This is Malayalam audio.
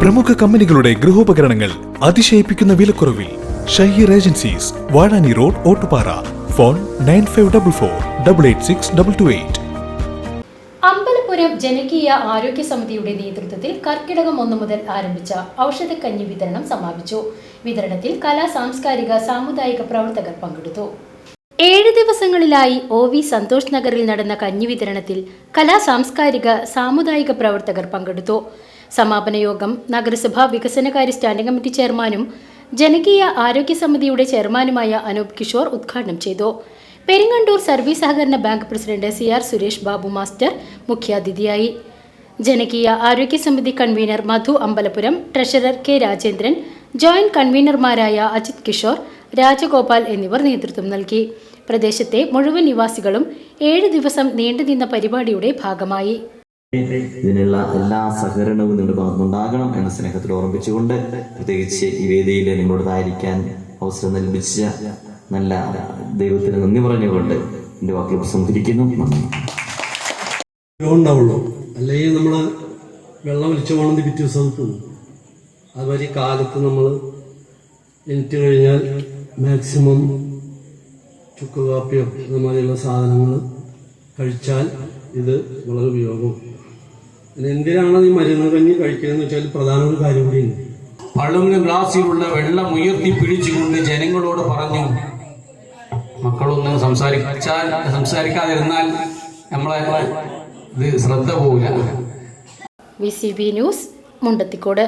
പ്രമുഖ കമ്പനികളുടെ ഗൃഹോപകരണങ്ങൾ അതിശയിപ്പിക്കുന്ന വിലക്കുറവിൽ Shaheer agencies Vazhani road Ottupara. Phone nine five double four double eight six double two eight. Ambalapuram ജനകീയ ആരോഗ്യ സമിതിയുടെ നേതൃത്വത്തിൽ കർക്കിടകം ഒന്നു മുതൽ ആരംഭിച്ച ഔഷധക്കഞ്ഞി വിതരണം സമാപിച്ചു. വിതരണത്തിൽ കലാ സാംസ്കാരിക സാമുദായിക പ്രവർത്തകർ പങ്കെടുത്തു. ഏഴ് ദിവസങ്ങളിലായി ഒ വി സന്തോഷ് നഗറിൽ നടന്ന കഞ്ഞി വിതരണത്തിൽ കലാ സാംസ്കാരിക സാമുദായിക പ്രവർത്തകർ പങ്കെടുത്തു. സമാപന യോഗം നഗരസഭാ വികസനകാര്യ സ്റ്റാൻഡിംഗ് കമ്മിറ്റി ചെയർമാനും ജനകീയ ആരോഗ്യ സമിതിയുടെ ചെയർമാനുമായ അനൂപ് കിഷോർ ഉദ്ഘാടനം ചെയ്തു. പെരിങ്ങണ്ടൂർ സർവീസ് സഹകരണ bank president C R Suresh Babu master മുഖ്യാതിഥിയായി. ജനകീയ ആരോഗ്യ സമിതി convener Madhu Ambalapuram treasurer K Rajendran joint കൺവീനർമാരായ Ajith Kishore Rajagopal എന്നിവർ നേതൃത്വം നൽകി. പ്രദേശത്തെ മുഴുവൻ നിവാസികളും ഏഴ് ദിവസം നീണ്ടുനിന്ന പരിപാടിയുടെ ഭാഗമായി. ഇതിനുള്ള എല്ലാ സഹകരണവും നിങ്ങളുടെ ഭാഗത്തുനിന്നുണ്ടാകണം എന്ന സ്നേഹത്തിൽ ഓർമ്മിച്ചുകൊണ്ട് പ്രത്യേകിച്ച് ഈ വേദിയിൽ നിങ്ങളോടതായിരിക്കാൻ അവസരം നൽപ്പിച്ച നല്ല ദൈവത്തിന് നന്ദി പറഞ്ഞുകൊണ്ട് എന്റെ സംഹരിക്കുന്നു നന്ദി. ഉണ്ടാവുള്ളൂ. അല്ലെങ്കിൽ നമ്മൾ വെള്ളം ഒലിച്ചു പോകണമെന്ന് പിറ്റേ ദിവസം അതുമാതിരി കാലത്ത് നമ്മൾ എനിക്ക് കഴിഞ്ഞാൽ മാക്സിമം ചുക്ക് കാപ്പിയോ അതുമാതിരിയുള്ള സാധനങ്ങൾ കഴിച്ചാൽ ഇത് വളരെ ഉപയോഗം. എന്തിനാണ് ഈ മരുന്ന് കഞ്ഞി കഴിക്കുന്നതെന്ന് വെച്ചാൽ പ്രധാന ഒരു കാര്യം കൂടിയുണ്ട് പളുങ്ക് ഗ്ലാസ്സിലുള്ള വെള്ളം ഉയർത്തി പിടിച്ചുകൊണ്ട് ജനങ്ങളോട് പറഞ്ഞു മക്കളൊന്ന് സംസാരിച്ചാൽ സംസാരിക്കാതിരുന്നാൽ നമ്മളെ ഇത് ശ്രദ്ധ പോവില്ല. V C B news Mundathikode.